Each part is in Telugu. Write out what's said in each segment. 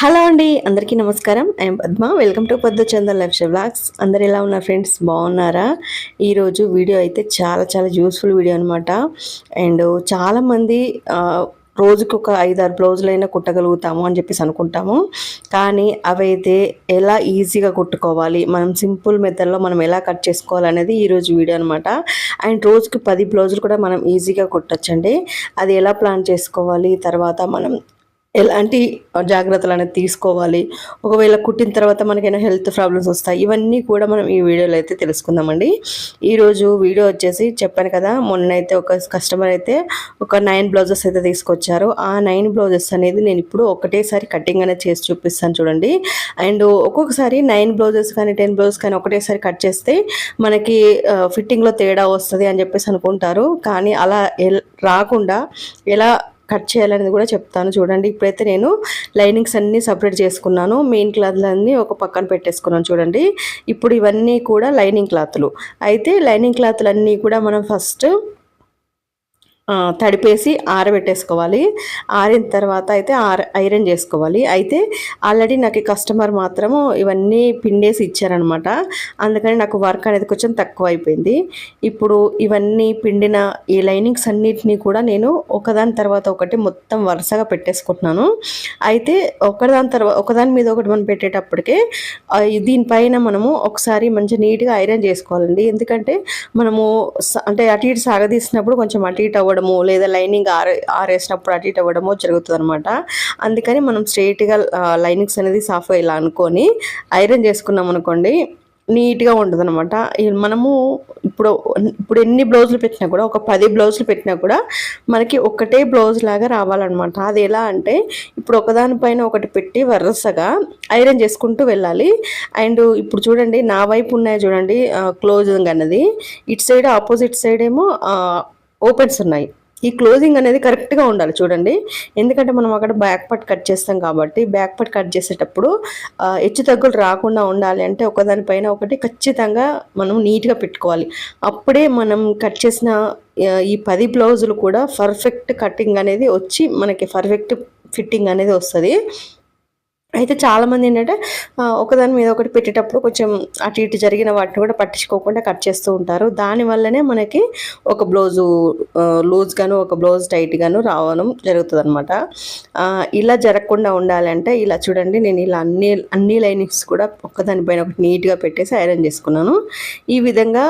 హలో అండి అందరికీ నమస్కారం. I'm Padma. Welcome to Padma Chander life blogs అందరు ఎలా ఉన్నారు ఫ్రెండ్స్? బాగున్నారా? ఈరోజు వీడియో అయితే చాలా చాలా యూస్ఫుల్ వీడియో అనమాట అండ్ చాలామంది రోజుకి ఒక ఐదారు బ్లౌజులైనా కుట్టగలుగుతాము అని చెప్పేసి అనుకుంటాము. కానీ అవైతే ఎలా ఈజీగా కుట్టుకోవాలి మనం సింపుల్ మెథడ్లో మనం ఎలా కట్ చేసుకోవాలనేది ఈరోజు వీడియో అనమాట అండ్ రోజుకి పది బ్లౌజులు కూడా మనం ఈజీగా కుట్టచ్చండి. అది ఎలా ప్లాన్ చేసుకోవాలి? తర్వాత మనం ఎలాంటి జాగ్రత్తలు అనేది తీసుకోవాలి. ఒకవేళ కుట్టిన తర్వాత మనకైనా హెల్త్ ప్రాబ్లమ్స్ వస్తాయి ఇవన్నీ కూడా మనం ఈ వీడియోలో అయితే తెలుసుకుందామండి. ఈరోజు వీడియో వచ్చేసి చెప్పాను కదా మొన్న అయితే ఒక కస్టమర్ అయితే ఒక నైన్ బ్లౌజెస్ అయితే తీసుకొచ్చారు. ఆ నైన్ బ్లౌజెస్ అనేది నేను ఇప్పుడు ఒకటేసారి కటింగ్ అనేది చేసి చూపిస్తాను చూడండి. అండ్ ఒక్కొక్కసారి నైన్ బ్లౌజెస్ కానీ టెన్ బ్లౌజెస్ కానీ ఒకటేసారి కట్ చేస్తే మనకి ఫిట్టింగ్లో తేడా వస్తుంది అని చెప్పేసి అనుకుంటారు. కానీ అలా రాకుండా ఎలా కట్ చేయాలనేది కూడా చెప్తాను. చూడండి ఇప్పుడైతే నేను లైనింగ్స్ అన్నీ సపరేట్ చేసుకున్నాను. మెయిన్ క్లాత్లన్నీ ఒక పక్కన పెట్టేసుకున్నాను చూడండి. ఇప్పుడు ఇవన్నీ కూడా లైనింగ్ క్లాత్లు. అయితే లైనింగ్ క్లాత్లు అన్నీ కూడా మనం ఫస్ట్ తడిపేసి ఆరబెట్టేసుకోవాలి. ఆరిన తర్వాత అయితే ఆర ఐరన్ చేసుకోవాలి. అయితే ఆల్రెడీ నాకు కస్టమర్ మాత్రము ఇవన్నీ పిండేసి ఇచ్చారనమాట అందుకని నాకు వర్క్ అనేది కొంచెం తక్కువ అయిపోయింది ఇప్పుడు ఇవన్నీ పిండిన ఈ లైనింగ్స్ అన్నిటినీ కూడా నేను ఒకదాని తర్వాత ఒకటి మొత్తం వరుసగా పెట్టేసుకుంటున్నాను. అయితే ఒకదాని తర్వాత ఒకదాని మీద ఒకటి మనం పెట్టేటప్పటికే దీనిపైన మనము ఒకసారి మంచి నీట్గా ఐరన్ చేసుకోవాలండి. ఎందుకంటే మనము అంటే అటు ఇటు సాగదీసినప్పుడు కొంచెం అటు ఇటు అవ్వడము లేదా లైనింగ్ ఆరే ఆరేసినప్పుడు అటు ఇటు అవ్వడము జరుగుతుంది అనమాట అందుకని మనం స్ట్రైట్గా లైనింగ్స్ అనేది సాఫ్ ఇలా అనుకొని ఐరన్ చేసుకున్నాం అనుకోండి నీట్గా ఉంటుంది అనమాట మనము ఇప్పుడు ఇప్పుడు ఎన్ని బ్లౌజులు పెట్టినా కూడా ఒక పది బ్లౌజులు పెట్టినా కూడా మనకి ఒకటే బ్లౌజ్ లాగా రావాలన్నమాట. అది ఎలా అంటే ఇప్పుడు ఒకదానిపైన ఒకటి పెట్టి వరుసగా ఐరన్ చేసుకుంటూ వెళ్ళాలి. అండ్ ఇప్పుడు చూడండి నా వైపు ఉన్నాయి చూడండి క్లోజింగ్ అన్నది ఇటు సైడ్ ఆపోజిట్ సైడ్ ఏమో ఓపెన్స్ ఉన్నాయి. ఈ క్లోజింగ్ అనేది కరెక్ట్గా ఉండాలి చూడండి. ఎందుకంటే మనం అక్కడ బ్యాక్ పార్ట్ కట్ చేస్తాం కాబట్టి బ్యాక్ పార్ట్ కట్ చేసేటప్పుడు హెచ్చు తగ్గులు రాకుండా ఉండాలి అంటే ఒకదానిపైన ఒకటి ఖచ్చితంగా మనం నీట్గా పెట్టుకోవాలి. అప్పుడే మనం కట్ చేసిన ఈ పది బ్లౌజులు కూడా పర్ఫెక్ట్ కటింగ్ అనేది వచ్చి మనకి పర్ఫెక్ట్ ఫిట్టింగ్ అనేది వస్తుంది. అయితే చాలామంది ఏంటంటే ఒకదాని మీద ఒకటి పెట్టేటప్పుడు కొంచెం అటు ఇటు జరిగిన వాటిని కూడా పట్టించుకోకుండా కట్ చేస్తూ ఉంటారు. దానివల్లనే మనకి ఒక బ్లౌజు లూజ్ గాను ఒక బ్లౌజ్ టైట్ గాను రావడం జరుగుతుంది అనమాట ఇలా జరగకుండా ఉండాలంటే ఇలా చూడండి నేను ఇలా అన్ని అన్ని లైనింగ్స్ కూడా ఒక్కదానిపైన ఒకటి నీట్గా పెట్టేసి ఐరన్ చేసుకున్నాను. ఈ విధంగా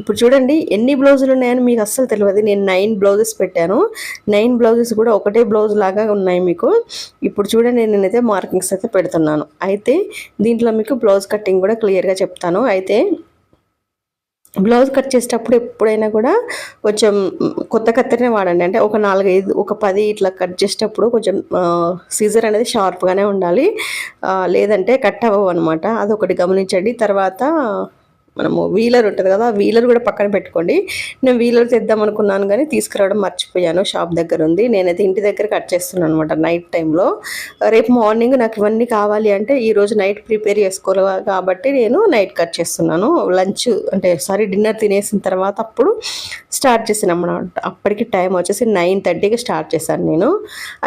ఇప్పుడు చూడండి ఎన్ని బ్లౌజులు ఉన్నాయని మీకు అస్సలు తెలియదు. నేను నైన్ బ్లౌజెస్ పెట్టాను. నైన్ బ్లౌజెస్ కూడా ఒకటే బ్లౌజ్ లాగా ఉన్నాయి మీకు. ఇప్పుడు చూడండి నేనైతే మార్కింగ్స్ అయితే పెడుతున్నాను. అయితే దీంట్లో మీకు బ్లౌజ్ కటింగ్ కూడా క్లియర్గా చెప్తాను. అయితే బ్లౌజ్ కట్ చేసేటప్పుడు ఎప్పుడైనా కూడా కొంచెం కొత్త కత్తెరనే వాడండి. అంటే ఒక నాలుగైదు ఒక పది ఇట్లా కట్ చేసేటప్పుడు కొంచెం సీజర్ అనేది షార్ప్గానే ఉండాలి. లేదంటే కట్ అవ్వవు అనమాట అదొకటి గమనించండి. తర్వాత మనము వీలర్ ఉంటుంది కదా ఆ వీలర్ కూడా పక్కన పెట్టుకోండి. నేను వీలర్ తెద్దాం అనుకున్నాను కానీ తీసుకురావడం మర్చిపోయాను షాప్ దగ్గర ఉంది. నేనైతే ఇంటి దగ్గర కట్ చేస్తున్నాను అనమాట నైట్ టైంలో రేపు మార్నింగ్ నాకు ఇవన్నీ కావాలి అంటే ఈరోజు నైట్ ప్రిపేర్ చేసుకోవాలి కాబట్టి నేను నైట్ కట్ చేస్తున్నాను. లంచ్ అంటే సారీ డిన్నర్ తినేసిన తర్వాత అప్పుడు స్టార్ట్ చేసాను అన్నమాట. అప్పటికి టైం వచ్చేసి నైన్ థర్టీకి స్టార్ట్ చేశాను నేను.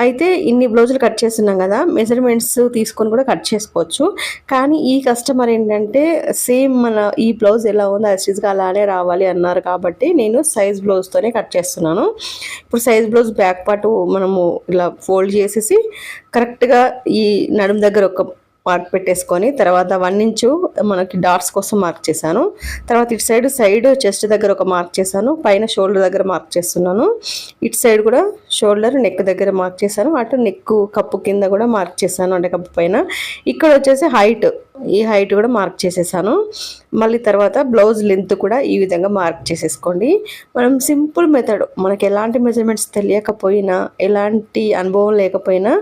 అయితే ఇన్ని బ్లౌజులు కట్ చేస్తున్నాం కదా మెజర్మెంట్స్ తీసుకొని కూడా కట్ చేసుకోవచ్చు. కానీ ఈ కస్టమర్ ఏంటంటే సేమ్ మన ఈ బ్లౌజ్ ఎలా ఉందో యాస్టీస్గా అలానే రావాలి అన్నారు కాబట్టి నేను సైజ్ బ్లౌజ్తోనే కట్ చేస్తున్నాను. ఇప్పుడు సైజ్ బ్లౌజ్ బ్యాక్ పార్ట్ మనము ఇలా ఫోల్డ్ చేసేసి కరెక్ట్గా ఈ నడుము దగ్గర ఒక మార్క్ పెట్టేసుకొని తర్వాత వన్ ఇంచు మనకి డాట్స్ కోసం మార్క్ చేశాను. తర్వాత ఇటు సైడ్ సైడ్ చెస్ట్ దగ్గర ఒక మార్క్ చేశాను. పైన షోల్డర్ దగ్గర మార్క్ చేస్తున్నాను. ఇటు సైడ్ కూడా షోల్డర్ నెక్ దగ్గర మార్క్ చేశాను. అటు నెక్ కప్పు కింద కూడా మార్క్ చేశాను అంటే కప్పు పైన. ఇక్కడ వచ్చేసి హైట్ ఈ హైట్ కూడా మార్క్ చేసేసాను. మళ్ళీ తర్వాత బ్లౌజ్ లెంత్ కూడా ఈ విధంగా మార్క్ చేసేసుకోండి. మనం సింపుల్ మెథడ్ మనకి ఎలాంటి మెజర్మెంట్స్ తెలియకపోయినా ఎలాంటి అనుభవం లేకపోయినా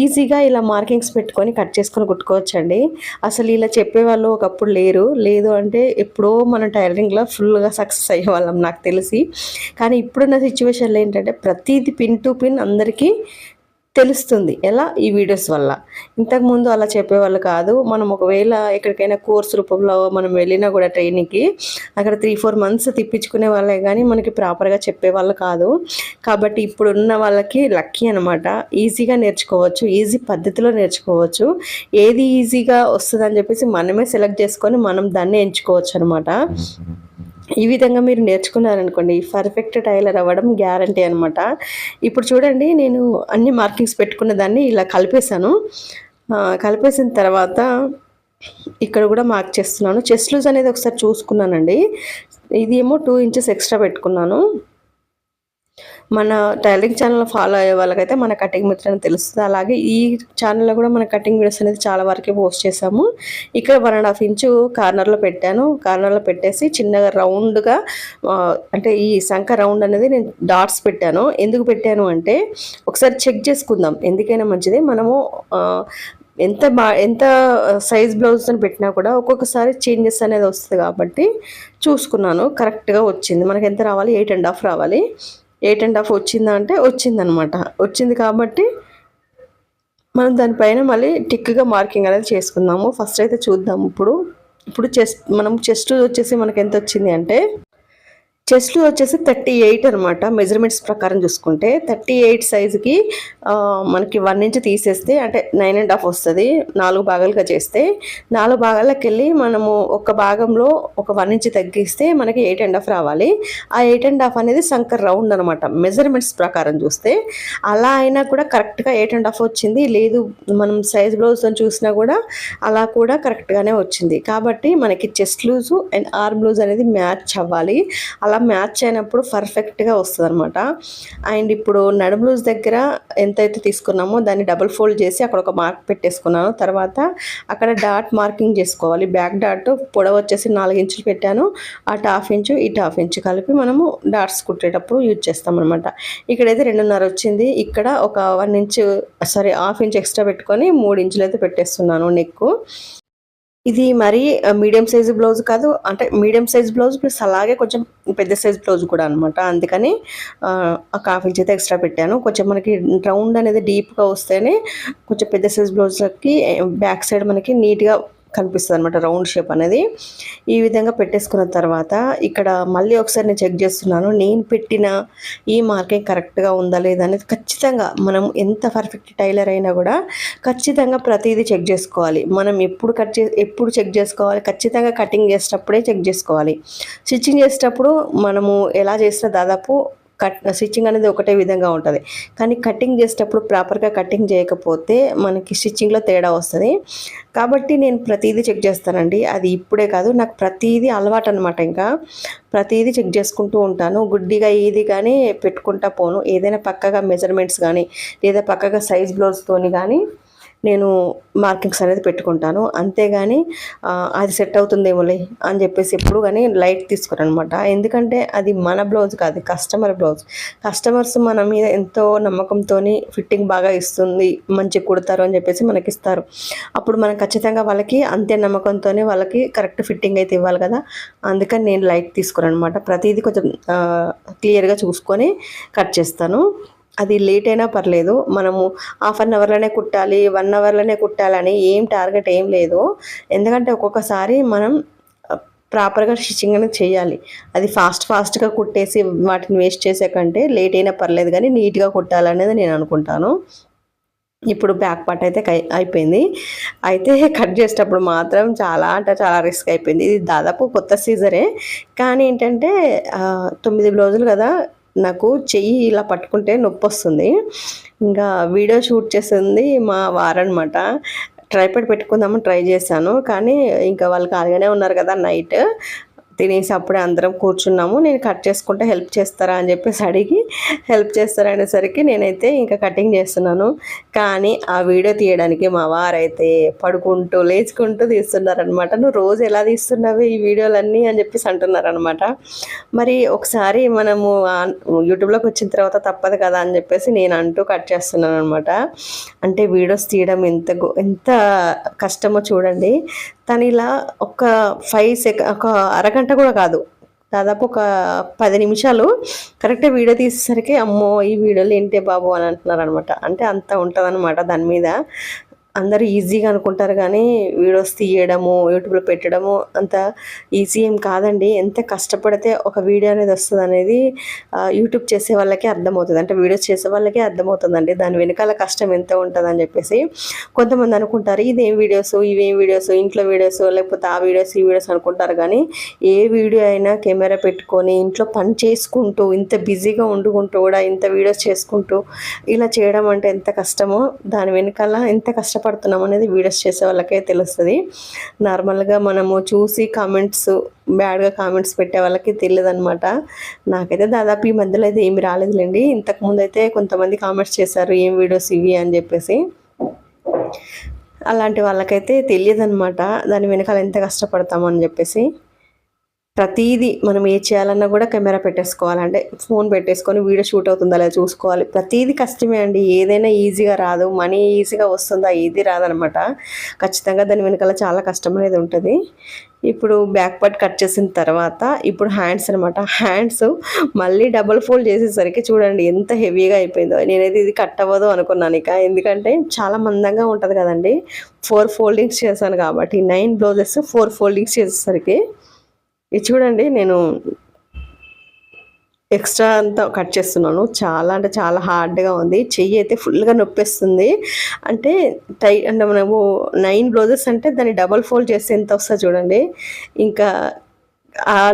ఈజీగా ఇలా మార్కింగ్స్ పెట్టుకొని కట్ చేసుకొని కుట్టుకోవచ్చండి. అసలు ఇలా చెప్పేవాళ్ళు ఒకప్పుడు లేరు. లేదు అంటే ఎప్పుడో మన టైలరింగ్లో ఫుల్గా సక్సెస్ అయ్యే వాళ్ళం నాకు తెలిసి. కానీ ఇప్పుడున్న సిచ్యువేషన్లో ఏంటంటే ప్రతిదీ పిన్ టు పిన్ అందరికీ తెలుస్తుంది. ఎలా? ఈ వీడియోస్ వల్ల. ఇంతకుముందు అలా చెప్పేవాళ్ళు కాదు. మనం ఒకవేళ ఎక్కడికైనా కోర్స్ రూపంలో మనం వెళ్ళినా కూడా ట్రైనింగ్కి అక్కడ త్రీ ఫోర్ మంత్స్ తిప్పించుకునే వాళ్ళే కానీ మనకి ప్రాపర్గా చెప్పేవాళ్ళు కాదు. కాబట్టి ఇప్పుడున్న వాళ్ళకి లక్కీ అనమాట ఈజీగా నేర్చుకోవచ్చు. ఈజీ పద్ధతిలో నేర్చుకోవచ్చు. ఏది ఈజీగా వస్తుందని చెప్పేసి మనమే సెలెక్ట్ చేసుకొని మనం దాన్ని ఎంచుకోవచ్చు అనమాట ఈ విధంగా మీరు నేర్చుకున్నారనుకోండి పర్ఫెక్ట్ టైలర్ అవ్వడం గ్యారంటీ అనమాట ఇప్పుడు చూడండి నేను అన్ని మార్కింగ్స్ పెట్టుకున్న దాన్ని ఇలా కలిపేశాను. కలిపేసిన తర్వాత ఇక్కడ కూడా మార్క్ చేస్తున్నాను. చెస్ట్ లూజ్ అనేది ఒకసారి చూసుకున్నానండి. ఇది ఏమో టూ ఇంచెస్ ఎక్స్ట్రా పెట్టుకున్నాను. మన టైలరింగ్ ఛానల్ ఫాలో అయ్యే వాళ్ళకైతే మన కటింగ్ మెథడ్ అని తెలుస్తుంది. అలాగే ఈ ఛానల్లో కూడా మన కటింగ్ వీడియోస్ అనేది చాలా వరకే పోస్ట్ చేసాము ఇక్కడ వన్ అండ్ హాఫ్ ఇంచు కార్నర్లో పెట్టాను. కార్నర్లో పెట్టేసి చిన్నగా రౌండ్గా అంటే ఈ సంఖ రౌండ్ అనేది నేను డాట్స్ పెట్టాను. ఎందుకు పెట్టాను అంటే ఒకసారి చెక్ చేసుకుందాం. ఎందుకైనా మంచిది. మనము ఎంత బా ఎంత సైజ్ బ్లౌజ్ అని పెట్టినా కూడా ఒక్కొక్కసారి చేంజెస్ అనేది వస్తుంది కాబట్టి చూసుకున్నాను. కరెక్ట్గా వచ్చింది. మనకి ఎంత రావాలి? ఎయిట్ అండ్ హాఫ్ రావాలి. ఎయిట్ అండ్ హాఫ్ వచ్చిందా అంటే వచ్చిందనమాట. వచ్చింది కాబట్టి మనం దానిపైన మళ్ళీ టిక్గా మార్కింగ్ అనేది చేసుకుందాము. ఫస్ట్ అయితే చూద్దాం ఇప్పుడు. ఇప్పుడు చెస్ట్ మనం చెస్ట్ వచ్చేసి మనకి ఎంత వచ్చింది అంటే చెస్ట్ వచ్చేసి థర్టీ ఎయిట్ అనమాట మెజర్మెంట్స్ ప్రకారం చూసుకుంటే థర్టీ ఎయిట్ సైజుకి మనకి వన్ ఇంచ్ తీసేస్తే అంటే నైన్ అండ్ హాఫ్ వస్తుంది. నాలుగు భాగాలుగా చేస్తే నాలుగు భాగాలకు వెళ్ళి మనము ఒక భాగంలో ఒక వన్ ఇంచ్ తగ్గిస్తే మనకి ఎయిట్ అండ్ హాఫ్ రావాలి. ఆ ఎయిట్ అండ్ హాఫ్ అనేది సంకర్ రౌండ్ అనమాట మెజర్మెంట్స్ ప్రకారం చూస్తే అలా అయినా కూడా కరెక్ట్గా ఎయిట్ అండ్ హాఫ్ వచ్చింది. లేదు మనం సైజ్ బ్లౌజ్ చూసినా కూడా అలా కూడా కరెక్ట్గానే వచ్చింది. కాబట్టి మనకి chest loose and arm loose అనేది మ్యాచ్ అవ్వాలి. అలా మ్యాచ్ అయినప్పుడు పర్ఫెక్ట్గా వస్తుంది అనమాట అండ్ ఇప్పుడు నడుము లూజ్ దగ్గర ఎంతైతే తీసుకున్నామో దాన్ని డబుల్ ఫోల్డ్ చేసి అక్కడ ఒక మార్క్ పెట్టేసుకున్నాను. తర్వాత అక్కడ డాట్ మార్కింగ్ చేసుకోవాలి. బ్యాక్ డాట్ పొడవ వచ్చేసి నాలుగు ఇంచులు పెట్టాను. అటు హాఫ్ ఇంచు ఇటు హాఫ్ ఇంచు కలిపి మనము డాట్స్ కుట్టేటప్పుడు యూజ్ చేస్తామన్నమాట. ఇక్కడైతే రెండున్నర వచ్చింది. ఇక్కడ ఒక one inch sorry half inch extra పెట్టుకొని మూడు ఇంచులు అయితే పెట్టేస్తున్నాను నెక్కు. ఇది మరీ మీడియం సైజ్ బ్లౌజ్ కాదు అంటే మీడియం సైజ్ బ్లౌజ్ ప్లస్ అలాగే కొంచెం పెద్ద సైజ్ బ్లౌజ్ కూడా అనమాట అందుకని ఆ, ఒక హాఫ్ ఇంచ్ అయితే ఎక్స్ట్రా పెట్టాను. కొంచెం మనకి రౌండ్ అనేది డీప్గా వస్తేనే కొంచెం పెద్ద సైజ్ బ్లౌజ్లకి బ్యాక్ సైడ్ మనకి నీట్గా కనిపిస్తుంది అనమాట రౌండ్ షేప్ అనేది. ఈ విధంగా పెట్టేసుకున్న తర్వాత ఇక్కడ మళ్ళీ ఒకసారి నేను చెక్ చేస్తున్నాను నేను పెట్టిన ఈ మార్కింగ్ కరెక్ట్గా ఉందా లేదా అనేది ఖచ్చితంగా మనం ఎంత పర్ఫెక్ట్ టైలర్ అయినా కూడా ఖచ్చితంగా ప్రతిదీ చెక్ చేసుకోవాలి. మనం ఎప్పుడు కట్ చే ఎప్పుడు చెక్ చేసుకోవాలి ఖచ్చితంగా కటింగ్ చేసేటప్పుడే చెక్ చేసుకోవాలి. స్టిచ్చింగ్ చేసేటప్పుడు మనము ఎలా చేసినా దాదాపు కట్ స్టిచ్చింగ్ అనేది ఒకటే విధంగా ఉంటుంది. కానీ కటింగ్ చేసేటప్పుడు ప్రాపర్గా కటింగ్ చేయకపోతే మనకి స్టిచ్చింగ్లో తేడా వస్తుంది. కాబట్టి నేను ప్రతిదీ చెక్ చేస్తానండి. అది ఇప్పుడే కాదు నాకు ప్రతిదీ అలవాటు అనమాట ఇంకా. ప్రతిదీ చెక్ చేసుకుంటూ ఉంటాను. గుడ్డిగా ఏది కానీ పెట్టుకుంటా పోను. ఏదైనా పక్కగా మెజర్మెంట్స్ కానీ లేదా పక్కగా సైజ్ బ్లౌజ్తోని కానీ నేను మార్కింగ్స్ అనేది పెట్టుకుంటాను. అంతేగాని అది సెట్ అవుతుందేమోలే అని చెప్పేసి ఎప్పుడు కానీ లైట్ తీసుకోరు అనమాట ఎందుకంటే అది మన బ్లౌజ్ కాదు కస్టమర్ బ్లౌజ్. కస్టమర్స్ మన మీద ఎంతో నమ్మకంతో ఫిట్టింగ్ బాగా ఇస్తుంది మంచి కుడతారు అని చెప్పేసి మనకి ఇస్తారు అప్పుడు మనం ఖచ్చితంగా వాళ్ళకి అంతే నమ్మకంతో వాళ్ళకి కరెక్ట్ ఫిట్టింగ్ అయితే ఇవ్వాలి కదా. అందుకని నేను లైట్ తీసుకోను అనమాట ప్రతిదీ కొంచెం క్లియర్గా చూసుకొని కట్ చేస్తాను. అది లేట్ అయినా పర్లేదు. మనము హాఫ్ అన్ అవర్లోనే కుట్టాలి వన్ అవర్లోనే కుట్టాలని ఏం టార్గెట్ ఏం లేదు. ఎందుకంటే ఒక్కొక్కసారి మనం ప్రాపర్గా స్టిచ్చింగ్ అనేది చేయాలి. అది ఫాస్ట్ ఫాస్ట్గా కుట్టేసి వాటిని వేస్ట్ చేసే కంటే లేట్ అయినా పర్లేదు కానీ నీట్గా కుట్టాలనేది నేను అనుకుంటాను. ఇప్పుడు బ్యాక్ పార్ట్ అయితే కై- అయిపోయింది. అయితే కట్ చేసేటప్పుడు మాత్రం చాలా అంటే చాలా రిస్క్ అయిపోయింది. ఇది దాదాపు కొత్త సీజరే కానీ ఏంటంటే తొమ్మిది బ్లౌజులు కదా నాకు చెయ్యి ఇలా పట్టుకుంటే నొప్పి వస్తుంది. ఇంకా వీడియో షూట్ చేసింది మా వారనమాట ట్రైపాడ్ పెట్టుకుందామని ట్రై చేశాను. కానీ ఇంకా వాళ్ళు ఖాళీగానే ఉన్నారు కదా నైట్. తినేసి అప్పుడే అందరం కూర్చున్నాము. నేను కట్ చేసుకుంటే హెల్ప్ చేస్తారా అని చెప్పేసి అడిగి హెల్ప్ చేస్తారా అనేసరికి నేనైతే ఇంకా కటింగ్ చేస్తున్నాను. కానీ ఆ వీడియో తీయడానికి మా వారైతే పడుకుంటూ లేచుకుంటూ తీస్తున్నారనమాట నువ్వు రోజు ఎలా తీస్తున్నావు ఈ వీడియోలన్నీ? అని చెప్పేసి అంటున్నారనమాట మరి ఒకసారి మనము యూట్యూబ్లోకి వచ్చిన తర్వాత తప్పదు కదా అని చెప్పేసి నేను అంటూ కట్ చేస్తున్నాను అనమాట అంటే వీడియోస్ తీయడం ఎంత ఎంత కష్టమో చూడండి. తను ఇలా ఒక ఫైవ్ సెక ఒక అరగంట కూడా కాదు. దాదాపు ఒక పది నిమిషాలు కరెక్ట్గా వీడియో తీసేసరికి అమ్మో ఈ వీడియోలు ఏంటి బాబు అని అంటున్నారు అనమాట అంటే అంత ఉంటుంది దాని మీద. అందరూ ఈజీగా అనుకుంటారు కానీ వీడియోస్ తీయడము యూట్యూబ్లో పెట్టడము అంత ఈజీ ఏం కాదండి. ఎంత కష్టపడితే ఒక వీడియో అనేది వస్తుంది అనేది యూట్యూబ్ చేసే వాళ్ళకే అర్థమవుతుంది. అంటే వీడియోస్ చేసే వాళ్ళకే అర్థమవుతుందండి. దాని వెనకాల కష్టం ఎంత ఉంటుందని చెప్పేసి కొంతమంది అనుకుంటారు. ఇదేం వీడియోస్ ఇవేం వీడియోస్ ఇంట్లో వీడియోస్ లేకపోతే ఆ వీడియోస్ ఈ వీడియోస్ అనుకుంటారు కానీ ఏ వీడియో అయినా కెమెరా పెట్టుకొని ఇంట్లో పని చేసుకుంటూ ఇంత బిజీగా వండుకుంటూ కూడా ఇంత వీడియోస్ చేసుకుంటూ ఇలా చేయడం అంటే ఎంత కష్టమో దాని వెనకాల ఎంత కష్టపడి కష్టపడుతున్నాం అనేది వీడియోస్ చేసే వాళ్ళకే తెలుస్తుంది. నార్మల్గా మనము చూసి కామెంట్స్ బ్యాడ్గా కామెంట్స్ పెట్టే వాళ్ళకి తెలియదనమాట నాకైతే దాదాపు ఈ మధ్యలో అయితే ఏమి రాలేదులేండి. ఇంతకుముందు అయితే కొంతమంది కామెంట్స్ చేశారు ఏం వీడియోస్ ఇవి? అని చెప్పేసి. అలాంటి వాళ్ళకైతే తెలియదు అనమాట దాని వెనకాల ఎంత కష్టపడతామని చెప్పేసి. ప్రతిదీ మనం ఏ చేయాలన్నా కూడా కెమెరా పెట్టేసుకోవాలంటే ఫోన్ పెట్టేసుకొని వీడియో షూట్ అవుతుందా లేదా చూసుకోవాలి. ప్రతిదీ కష్టమే అండి. ఏదైనా ఈజీగా రాదు. మనీ ఈజీగా వస్తుందా ఏది రాదనమాట. ఖచ్చితంగా దాని వెనకాల చాలా కష్టం అనేది ఉంటుంది. ఇప్పుడు బ్యాక్ పార్ట్ కట్ చేసిన తర్వాత ఇప్పుడు హ్యాండ్స్ అనమాట హ్యాండ్స్ మళ్ళీ డబుల్ ఫోల్డ్ చేసేసరికి చూడండి ఎంత హెవీగా అయిపోయిందో. నేనైతే ఇది కట్ అవ్వదు అనుకున్నాను ఇక. ఎందుకంటే చాలా మందంగా ఉంటుంది కదండి. ఫోర్ ఫోల్డింగ్స్ చేశాను కాబట్టి. నైన్ బ్లౌజెస్ ఫోర్ ఫోల్డింగ్స్ చేసేసరికి ఇది చూడండి నేను ఎక్స్ట్రా అంతా కట్ చేస్తున్నాను. చాలా అంటే చాలా హార్డ్గా ఉంది. చెయ్యి అయితే ఫుల్గా నొప్పిస్తుంది. అంటే టై అంటే మనము నైన్ బ్లౌజెస్ అంటే దాన్ని డబల్ ఫోల్డ్ చేస్తే ఎంత వస్తుంది చూడండి. ఇంకా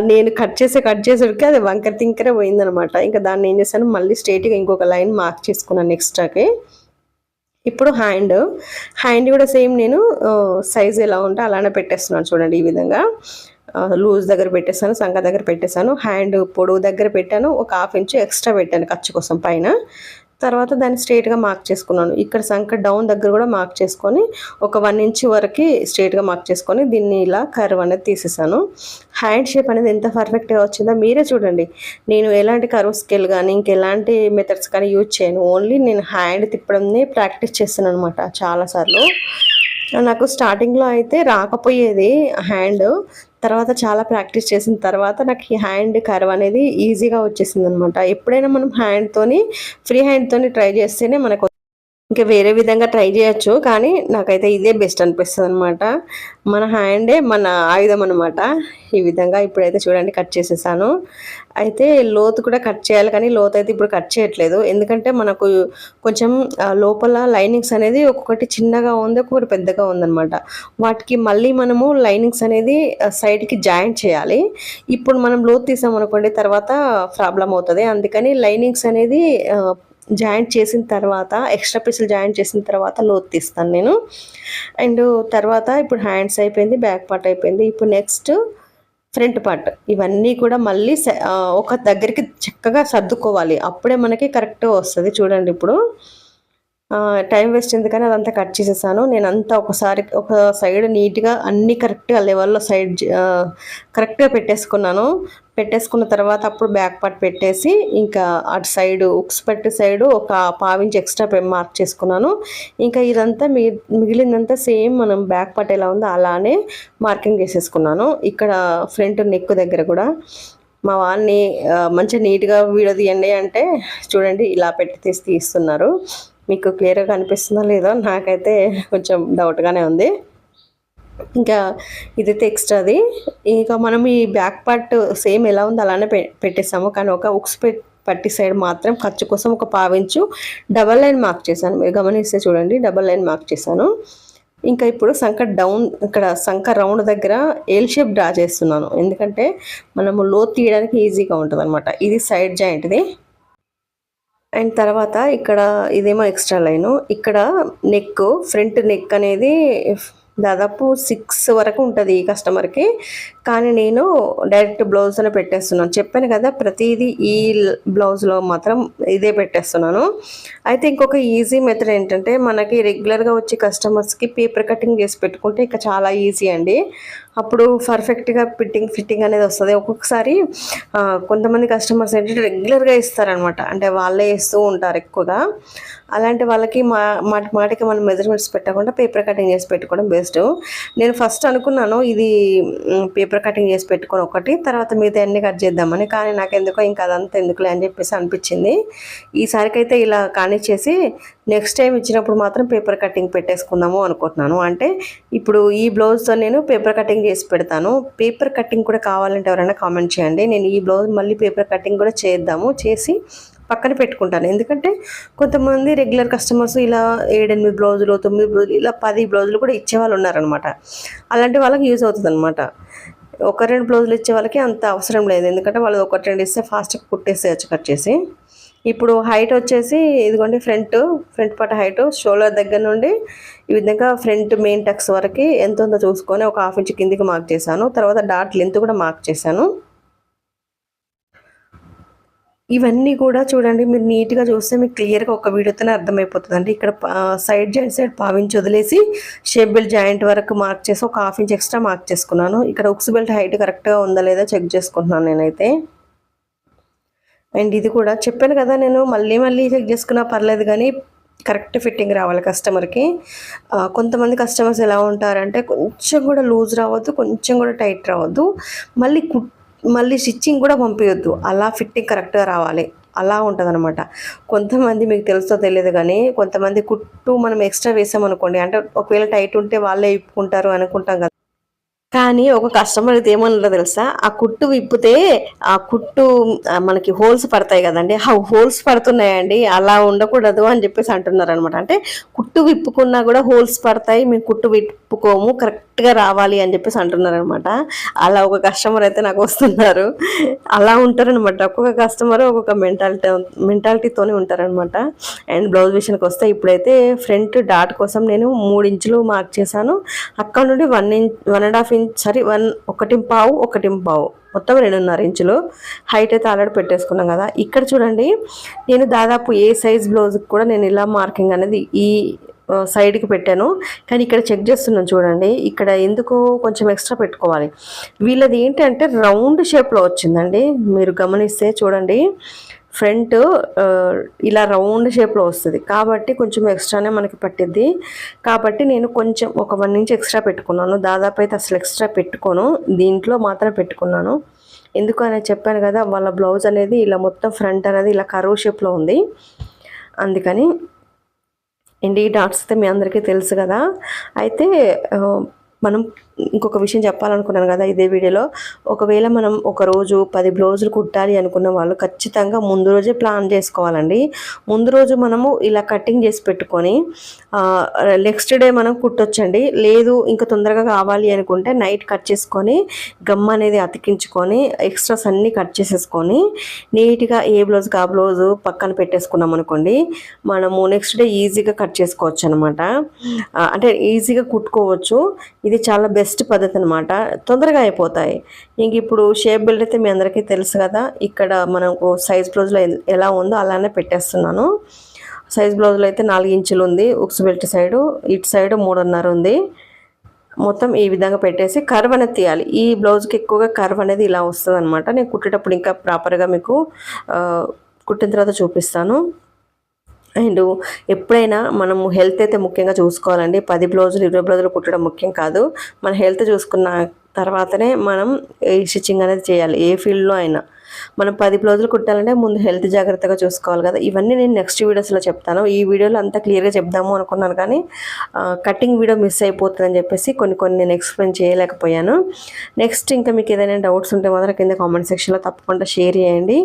నేను కట్ చేసే కట్ చేసేటికి అది వంకర తింకరే పోయిందనమాట. ఇంకా దాన్ని ఏం చేశాను మళ్ళీ స్ట్రైట్గా ఇంకొక లైన్ మార్క్ చేసుకున్నాను ఎక్స్ట్రాకి. ఇప్పుడు హ్యాండ్. హ్యాండ్ కూడా సేమ్ నేను సైజ్ ఎలా ఉంటే అలానే పెట్టేస్తున్నాను చూడండి ఈ విధంగా. లూజ్ దగ్గర పెట్టేశాను సంఖ దగ్గర పెట్టేశాను హ్యాండ్ పొడవు దగ్గర పెట్టాను ఒక హాఫ్ ఇంచ్ ఎక్స్ట్రా పెట్టాను ఖర్చు కోసం పైన. తర్వాత దాన్ని స్ట్రేట్గా మార్క్ చేసుకున్నాను. ఇక్కడ సంఖ డౌన్ దగ్గర కూడా మార్క్ చేసుకొని ఒక వన్ ఇంచ్ వరకు స్ట్రేట్గా మార్క్ చేసుకొని దీన్ని ఇలా కర్వ్ అనేది తీసేసాను హ్యాండ్ షేప్ అనేది ఎంత పర్ఫెక్ట్గా వచ్చిందో మీరే చూడండి. నేను ఎలాంటి కర్వ్ స్కేల్ కానీ ఇంకెలాంటి మెథడ్స్ కానీ యూజ్ చేయను. ఓన్లీ నేను హ్యాండ్ తిప్పడంని ప్రాక్టీస్ చేస్తాను అనమాట చాలాసార్లు నాకు స్టార్టింగ్లో అయితే రాకపోయేది హ్యాండ్ తర్వాత చాలా ప్రాక్టీస్ చేసిన తర్వాత నాకు ఈ హ్యాండ్ కర్వ్ అనేది ఈజీగా వచ్చేసింది అనమాట ఎప్పుడైనా మనం హ్యాండ్తోని ఫ్రీ హ్యాండ్తోని ట్రై చేస్తేనే మనకు ఇంకా వేరే విధంగా ట్రై చేయొచ్చు కానీ నాకైతే ఇదే బెస్ట్ అనిపిస్తుంది అనమాట మన హ్యాండే మన ఆయుధం అనమాట ఈ విధంగా ఇప్పుడైతే చూడండి కట్ చేసేసాను. అయితే లోతు కూడా కట్ చేయాలి కానీ లోతు అయితే ఇప్పుడు కట్ చేయట్లేదు. ఎందుకంటే మనకు కొంచెం లోపల లైనింగ్స్ అనేది ఒక్కొక్కటి చిన్నగా ఉంది ఒక్కొక్కటి పెద్దగా ఉందన్నమాట. వాటికి మళ్ళీ మనము లైనింగ్స్ అనేది సైడ్కి జాయింట్ చేయాలి. ఇప్పుడు మనం లోతు తీసామనుకోండి తర్వాత ప్రాబ్లం అవుతుంది. అందుకని లైనింగ్స్ అనేది జాయింట్ చేసిన తర్వాత ఎక్స్ట్రా పీసులు జాయింట్ చేసిన తర్వాత లోతు తీస్తాను నేను. అండ్ తర్వాత ఇప్పుడు హ్యాండ్స్ అయిపోయింది బ్యాక్ పార్ట్ అయిపోయింది. ఇప్పుడు నెక్స్ట్ ఫ్రంట్ పార్ట్. ఇవన్నీ కూడా మళ్ళీ ఒక దగ్గరికి చక్కగా సర్దుకోవాలి. అప్పుడే మనకి కరెక్ట్గా వస్తుంది. చూడండి ఇప్పుడు. టైం వేస్ట్ ఎందుకని అదంతా కట్ చేసేసాను. నేను అంతా ఒకసారి ఒక సైడ్ నీట్గా అన్నీ కరెక్ట్గా లెవెల్లో సైడ్ కరెక్ట్గా పెట్టేసుకున్నాను. పెట్టేసుకున్న తర్వాత అప్పుడు బ్యాక్ పార్ట్ పెట్టేసి ఇంకా అటు సైడ్ ఉక్స్ పెట్టి సైడ్ ఒక పావించి ఎక్స్ట్రా మార్క్ చేసుకున్నాను. ఇంకా ఇదంతా మిగిలిందంతా సేమ్ మనం బ్యాక్ పార్ట్ ఎలా ఉందో అలానే మార్కింగ్ చేసేసుకున్నాను. ఇక్కడ ఫ్రంట్ నెక్ దగ్గర కూడా మా వాళ్ళని మంచిగా నీట్గా వీడియో తీయండి అంటే చూడండి ఇలా పెట్టి తీసి తీస్తున్నారు. మీకు క్లియర్గా కనిపిస్తుందో లేదో నాకైతే కొంచెం డౌట్గానే ఉంది. ఇంకా ఇదైతే ఎక్స్ట్రాది ఇంకా మనం ఈ బ్యాక్ పార్ట్ సేమ్ ఎలా ఉందో అలానే పెట్టేసాము కానీ ఒక ఉక్స్ పట్టి సైడ్ మాత్రం ఖర్చు కోసం ఒక పావించు డబల్ లైన్ మార్క్ చేశాను. మీరు గమనిస్తే చూడండి డబల్ లైన్ మార్క్ చేశాను. ఇంకా ఇప్పుడు సంఖ డౌన్ ఇక్కడ సంఖ రౌండ్ దగ్గర ఎల్ షేప్ డ్రా చేస్తున్నాను. ఎందుకంటే మనము లో తీయడానికి ఈజీగా ఉంటుంది అనమాట ఇది సైడ్ జాయింట్ది అండ్ తర్వాత ఇక్కడ ఇదేమో ఎక్స్ట్రా లైను. ఇక్కడ నెక్ ఫ్రంట్ నెక్ అనేది దాదాపు సిక్స్ వరకు ఉంటుంది ఈ కస్టమర్కి. కానీ నేను డైరెక్ట్ బ్లౌజ్ అని పెట్టేస్తున్నాను. చెప్పాను కదా ప్రతిదీ ఈ బ్లౌజ్లో మాత్రం ఇదే పెట్టేస్తున్నాను. అయితే ఇంకొక ఈజీ మెథడ్ ఏంటంటే మనకి రెగ్యులర్గా వచ్చే కస్టమర్స్కి పేపర్ కటింగ్ చేసి పెట్టుకుంటే ఇంకా చాలా ఈజీ అండి. అప్పుడు పర్ఫెక్ట్గా ఫిట్టింగ్ ఫిట్టింగ్ అనేది వస్తుంది. ఒక్కొక్కసారి కొంతమంది కస్టమర్స్ ఏంటంటే రెగ్యులర్గా ఇస్తారనమాట. అంటే వాళ్ళే ఇస్తూ ఉంటారు ఎక్కువగా. అలాంటి వాళ్ళకి మా మాటి మాటికి మనం మెజర్మెంట్స్ పెట్టకుండా పేపర్ కటింగ్ చేసి పెట్టుకోవడం బెస్ట్ నేను ఫస్ట్ అనుకున్నాను ఇది పేపర్ పేపర్ కటింగ్ చేసి పెట్టుకొని ఒకటి తర్వాత మిగతా అన్ని కట్ చేద్దామని. కానీ నాకు ఎందుకో ఇంకా అదంతా ఎందుకులే అని చెప్పేసి అనిపించింది. ఈసారికైతే ఇలా కానిచ్చేసి నెక్స్ట్ టైం ఇచ్చినప్పుడు మాత్రం పేపర్ కటింగ్ పెట్టేసుకుందాము అనుకుంటున్నాను. అంటే ఇప్పుడు ఈ బ్లౌజ్తో నేను పేపర్ కటింగ్ చేసి పెడతాను. పేపర్ కటింగ్ కూడా కావాలంటే ఎవరైనా కామెంట్ చేయండి. నేను ఈ బ్లౌజ్ మళ్ళీ పేపర్ కటింగ్ కూడా చేద్దాము. చేసి పక్కన పెట్టుకుంటాను. ఎందుకంటే కొంతమంది రెగ్యులర్ కస్టమర్స్ ఇలా ఏడెనిమిది బ్లౌజులు తొమ్మిది బ్లౌజులు ఇలా పది బ్లౌజులు కూడా ఇచ్చే వాళ్ళు ఉన్నారనమాట అలాంటి వాళ్ళకి యూజ్ అవుతుంది అనమాట ఒక రెండు బ్లౌజులు ఇచ్చే వాళ్ళకి అంత అవసరం లేదు. ఎందుకంటే వాళ్ళు ఒకటి రెండు ఇస్తే ఫాస్ట్గా కుట్టేసేయచ్చు కట్ చేసి. ఇప్పుడు హైట్ వచ్చేసి ఇదిగోండి front front part height shoulder దగ్గర నుండి ఈ విధంగా ఫ్రంట్ మెయిన్ టక్స్ వరకు ఎంత ఉందో చూసుకొని ఒక హాఫ్ ఇంచ్ కిందికి మార్క్ చేశాను. తర్వాత డాట్ లెంత్ కూడా మార్క్ చేశాను. ఇవన్నీ కూడా చూడండి మీరు నీట్గా చూస్తే మీకు క్లియర్గా ఒక వీడియోతోనే అర్థమైపోతుంది అండి ఇక్కడ సైడ్ జాయింట్ సైడ్ పావించి వదిలేసి షేప్ బెల్ట్ జాయింట్ వరకు మార్క్ చేసి ఒక హాఫ్ ఇంచ్ ఎక్స్ట్రా మార్క్ చేసుకున్నాను. ఇక్కడ ఉక్స్ బెల్ట్ హైట్ కరెక్ట్గా ఉందా లేదా చెక్ చేసుకుంటున్నాను నేనైతే. అండ్ ఇది కూడా చెప్పాను కదా నేను మళ్ళీ మళ్ళీ చెక్ చేసుకున్నా పర్లేదు కానీ కరెక్ట్ ఫిట్టింగ్ రావాలి కస్టమర్కి. కొంతమంది కస్టమర్స్ ఎలా ఉంటారంటే కొంచెం కూడా లూజ్ రావద్దు కొంచెం కూడా టైట్ రావద్దు. మళ్ళీ కుట్ మళ్ళీ స్టిచ్చింగ్ కూడా పంపించొద్దు అలా ఫిట్టింగ్ కరెక్ట్గా రావాలి. అలా ఉంటుందన్నమాట. కొంతమంది మీకు తెలుసో తెలియదు కానీ కొంతమంది కుట్టు మనం ఎక్స్ట్రా వేసామనుకోండి అంటే ఒకవేళ టైట్ ఉంటే వాళ్ళే ఇప్పుకుంటారు అనుకుంటాం కదా. కానీ ఒక కస్టమర్ అయితే ఏమన్నా తెలుసా? ఆ కుట్టు విప్పితే ఆ కుట్టు మనకి హోల్స్ పడతాయి కదండి. ఆ హోల్స్ పడుతున్నాయండి. అలా ఉండకూడదు అని చెప్పేసి అంటున్నారు అనమాట అంటే కుట్టు విప్పుకున్నా కూడా హోల్స్ పడతాయి. మేము కుట్టు విప్పుకోము. కరెక్ట్గా రావాలి అని చెప్పేసి అంటున్నారు అనమాట అలా ఒక కస్టమర్ అయితే నాకు వస్తున్నారు. అలా ఉంటారనమాట ఒక్కొక్క కస్టమర్ ఒక్కొక్క మెంటాలిటీ మెంటాలిటీతోనే ఉంటారనమాట అండ్ బ్లౌజ్ విషయానికి వస్తే ఇప్పుడైతే ఫ్రంట్ డాట్ కోసం నేను మూడు ఇంచులు మార్క్ చేశాను. అక్కడ నుండి one inch one and half inch sorry one ఒకటి పావు ఒకటి పావు. మొత్తం రెండున్నర ఇంచులు. హైట్ అయితే ఆల్రెడీ పెట్టేసుకున్నాం కదా. ఇక్కడ చూడండి నేను దాదాపు ఏ సైజ్ బ్లౌజ్కి కూడా నేను ఇలా మార్కింగ్ అనేది ఈ సైడ్కి పెట్టాను. కానీ ఇక్కడ చెక్ చేస్తున్నాను చూడండి. ఇక్కడ ఎందుకు కొంచెం ఎక్స్ట్రా పెట్టుకోవాలి. వీళ్ళది ఏంటంటే రౌండ్ షేప్లో వచ్చిందండి. మీరు గమనిస్తే చూడండి. ఫ్రంట్ ఇలా రౌండ్ షేప్లో వస్తుంది. కాబట్టి కొంచెం ఎక్స్ట్రానే మనకి పట్టిద్ది. కాబట్టి నేను కొంచెం ఒక వన్ ఇంచ్ ఎక్స్ట్రా పెట్టుకున్నాను. దాదాపు అయితే అసలు ఎక్స్ట్రా పెట్టుకోను. దీంట్లో మాత్రం పెట్టుకున్నాను. ఎందుకు అనేది చెప్పాను కదా వాళ్ళ బ్లౌజ్ అనేది ఇలా మొత్తం ఫ్రంట్ అనేది ఇలా కరువు షేప్లో ఉంది. అందుకని అండ్ ఈ డాట్స్ అయితే మీ అందరికీ తెలుసు కదా. అయితే మనం ఇంకొక విషయం చెప్పాలనుకున్నాను కదా ఇదే వీడియోలో. ఒకవేళ మనం ఒక రోజు పది బ్లౌజులు కుట్టాలి అనుకున్న వాళ్ళు ఖచ్చితంగా ముందు రోజే ప్లాన్ చేసుకోవాలండి. ముందు రోజు మనము ఇలా కటింగ్ చేసి పెట్టుకొని నెక్స్ట్ డే మనం కుట్టొచ్చండి. లేదు ఇంకా తొందరగా కావాలి అనుకుంటే నైట్ కట్ చేసుకొని గమ్ అనేది అతికించుకొని ఎక్స్ట్రాస్ అన్నీ కట్ చేసేసుకొని నీట్గా ఏ బ్లౌజ్ కా బ్లౌజ్ పక్కన పెట్టేసుకున్నాం అనుకోండి మనము నెక్స్ట్ డే ఈజీగా కట్ చేసుకోవచ్చు అనమాట అంటే ఈజీగా కుట్టుకోవచ్చు. ఇది చాలా బెస్ట్ పద్ధతి అనమాట తొందరగా అయిపోతాయి. ఇంక ఇప్పుడు షేప్ బిల్డ్ అయితే మీ అందరికీ తెలుసు కదా ఇక్కడ మనకు సైజ్ బ్లౌజ్లో ఎలా ఉందో అలానే పెట్టేస్తున్నాను. సైజ్ బ్లౌజ్లో అయితే నాలుగు ఇంచులు ఉంది ఉక్స్ బెల్ట్ సైడు ఇటు సైడు మూడున్నర ఉంది. మొత్తం ఈ విధంగా పెట్టేసి కర్వ్ అనేది తీయాలి. ఈ బ్లౌజ్కి ఎక్కువగా కర్వ్ అనేది ఇలా వస్తుంది అనమాట నేను కుట్టేటప్పుడు ఇంకా ప్రాపర్గా మీకు కుట్టిన తర్వాత చూపిస్తాను. అండ్ ఎప్పుడైనా మనము హెల్త్ అయితే ముఖ్యంగా చూసుకోవాలండి. పది బ్లౌజులు ఇరవై బ్లౌజులు కుట్టడం ముఖ్యం కాదు. మన హెల్త్ చూసుకున్న తర్వాతనే మనం ఈ స్టిచ్చింగ్ అనేది చేయాలి. ఏ ఫీల్డ్లో అయినా. మనం పది బ్లౌజులు కుట్టాలంటే ముందు హెల్త్ జాగ్రత్తగా చూసుకోవాలి కదా. ఇవన్నీ నేను నెక్స్ట్ వీడియోస్లో చెప్తాను. ఈ వీడియోలో అంతా క్లియర్గా చెప్దాము అనుకున్నాను కానీ కటింగ్ వీడియో మిస్ అయిపోతుందని చెప్పేసి కొన్ని కొన్ని నేను ఎక్స్ప్లెయిన్ చేయలేకపోయాను. నెక్స్ట్ ఇంకా మీకు ఏదైనా డౌట్స్ ఉంటే మాత్రం కింద కామెంట్ సెక్షన్లో తప్పకుండా షేర్ చేయండి.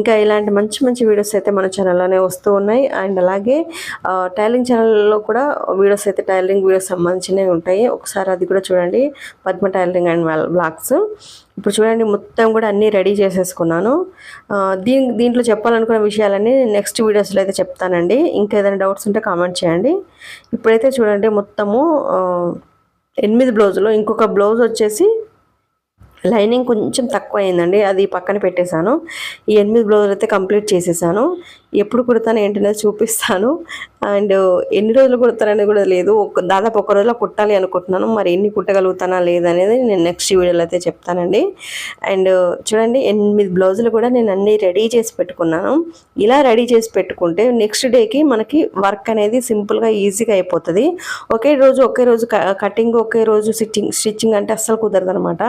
ఇంకా ఇలాంటి మంచి మంచి వీడియోస్ అయితే మన ఛానల్లోనే వస్తూ ఉన్నాయి. అండ్ అలాగే టైలింగ్ ఛానల్లో కూడా వీడియోస్ అయితే టైలింగ్ వీడియోస్ సంబంధించినవి ఉంటాయి. ఒకసారి అది కూడా చూడండి. పద్మ టైలరింగ్ అండ్ బ్లాగ్స్ ఇప్పుడు చూడండి మొత్తం కూడా అన్నీ రెడీ చేసేసుకున్నాను. దీని దీంట్లో చెప్పాలనుకున్న విషయాలన్నీ నెక్స్ట్ వీడియోస్లో అయితే చెప్తానండి. ఇంకా ఏదైనా డౌట్స్ ఉంటే కామెంట్ చేయండి. ఇప్పుడైతే చూడండి మొత్తము ఎనిమిది బ్లౌజులు. ఇంకొక బ్లౌజ్ వచ్చేసి లైనింగ్ కొంచెం తక్కువ అయిందండి అది పక్కన పెట్టేశాను. ఈ ఎనిమిది బ్లౌజులు అయితే కంప్లీట్ చేసేసాను. ఎప్పుడు కుడతాను ఏంటనేది చూపిస్తాను. అండ్ ఎన్ని రోజులు కుడతానని కూడా లేదు. ఒక దాదాపు ఒక రోజులో కుట్టాలి అనుకుంటున్నాను. మరి ఎన్ని కుట్టగలుగుతానా లేదనేది నేను నెక్స్ట్ వీడియోలో అయితే చెప్తానండి. అండ్ చూడండి ఎనిమిది బ్లౌజులు కూడా నేను అన్నీ రెడీ చేసి పెట్టుకున్నాను. ఇలా రెడీ చేసి పెట్టుకుంటే నెక్స్ట్ డేకి మనకి వర్క్ అనేది సింపుల్గా ఈజీగా అయిపోతుంది. ఒకే రోజు ఒకే రోజు కటింగ్ ఒకే రోజు స్టిచ్చింగ్ స్టిచ్చింగ్ అంటే అస్సలు కుదరదు అనమాట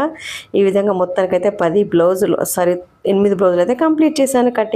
ఈ విధంగా మొత్తానికైతే పది బ్లౌజులు సారీ ఎనిమిది బ్లౌజులు అయితే కంప్లీట్ చేశాను కటింగ్.